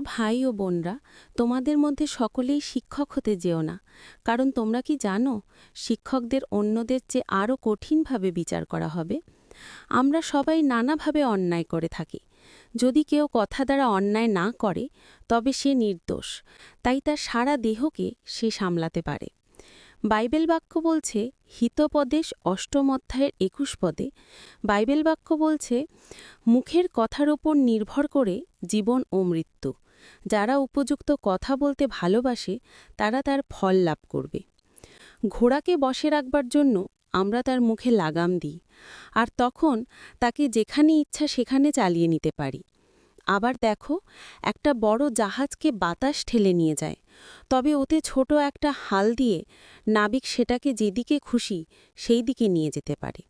ভাই ও বোনরা, তোমাদের মধ্যে সকলেই শিক্ষক হতে যেও না। কারণ তোমরা কি জানো, শিক্ষকদের অন্যদের চেয়ে আরও কঠিনভাবে বিচার করা হবে? আমরা সবাই নানাভাবে অন্যায় করে থাকি। যদি কেউ কথা দ্বারা অন্যায় না করে, তবে সে নির্দোষ। তাই তার সারা দেহকে সে সামলাতে পারে। বাইবেল বাক্য বলছে, হিতপদেশ অষ্টম অধ্যায়ের একুশ পদে। বাইবেল বাক্য বলছে, মুখের কথার ওপর নির্ভর করে জীবন ও মৃত্যু। যারা উপযুক্ত কথা বলতে ভালোবাসে, তারা তার ফল লাভ করবে। ঘোড়াকে বসে রাখবার জন্য আমরা তার মুখে লাগাম দিই, আর তখন তাকে যেখানে ইচ্ছা সেখানে চালিয়ে নিতে পারি। আবার দেখো, একটা বড় জাহাজকে বাতাস ঠেলে নিয়ে যায়, তবে ওতে ছোট একটা হাল দিয়ে নাবিক সেটাকে যেদিকে খুশি সেই দিকে নিয়ে যেতে পারে।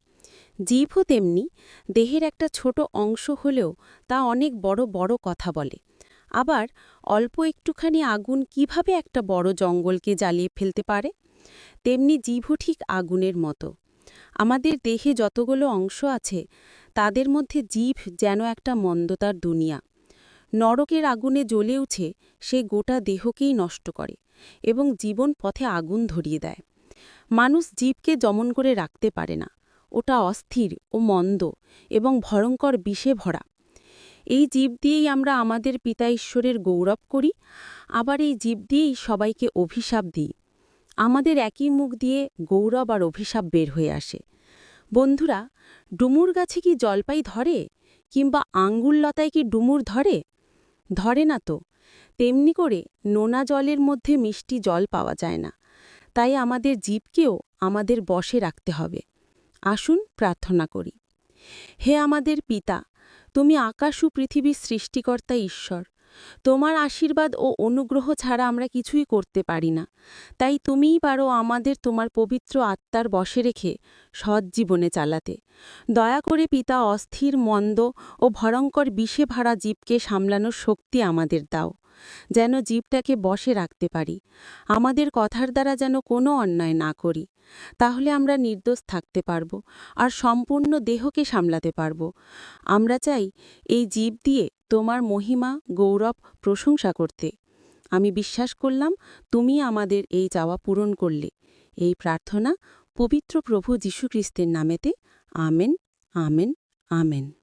জীবও তেমনি, দেহের একটা ছোট অংশ হলেও তা অনেক বড় বড় কথা বলে। আবার অল্প একটুখানি আগুন কীভাবে একটা বড় জঙ্গলকে জ্বালিয়ে ফেলতে পারে? তেমনি জীবও ঠিক আগুনের মতো। আমাদের দেহে যতগুলো অংশ আছে, তাদের মধ্যে জীব যেন একটা মন্দতার দুনিয়া। নরকের আগুনে জ্বলে উঠে সে গোটা দেহকেই নষ্ট করে এবং জীবন পথে আগুন ধরিয়ে দেয়। মানুষ জীবকে দমন করে রাখতে পারে না। ওটা অস্থির ও মন্দ এবং ভয়ঙ্কর বিষে ভরা। এই জীব দিয়েই আমরা আমাদের পিতা ঈশ্বরের গৌরব করি, আবার এই জীব দিয়েই সবাইকে অভিশাপ দিই। আমাদের একই মুখ দিয়ে গৌরব আর অভিশাপ বের হয়ে আসে। বন্ধুরা, ডুমুর গাছে কি জলপাই ধরে, কিংবা আঙ্গুল লতায় কি ডুমুর ধরে? ধরে না তো। তেমনি করে নোনা জলের মধ্যে মিষ্টি জল পাওয়া যায় না। তাই আমাদের জীবকেও আমাদের বশে রাখতে হবে। আসুন প্রার্থনা করি। হে আমাদের পিতা তুমি আকাশ ও পৃথিবীর সৃষ্টিকর্তা ঈশ্বর। তোমার আশীর্বাদ ও অনুগ্রহ ছাড়া আমরা কিছুই করতে পারি না। তাই তুমিই পারো আমাদের তোমার পবিত্র আত্মার বসে রেখে সৎ জীবনে চালাতে। দয়া করে পিতা, অস্থির, মন্দ ও ভয়ঙ্কর বিষে ভাড়া জীবকে সামলানোর শক্তি আমাদের দাও। যেন জীবটাকে বসে রাখতে পারি। আমাদের কথার দ্বারা যেন কোনো অন্যায় না করি। তাহলে আমরা নির্দোষ থাকতে পারব আর সম্পূর্ণ দেহকে সামলাতে পারব। আমরা চাই এই জীব দিয়ে তোমার মহিমা, গৌরব প্রশংসা করতে। আমি বিশ্বাস করলাম তুমি আমাদের এই চাওয়া পূরণ করলে। এই প্রার্থনা পবিত্র প্রভু যীশুখ্রিস্টের নামেতে। Amen amen amen.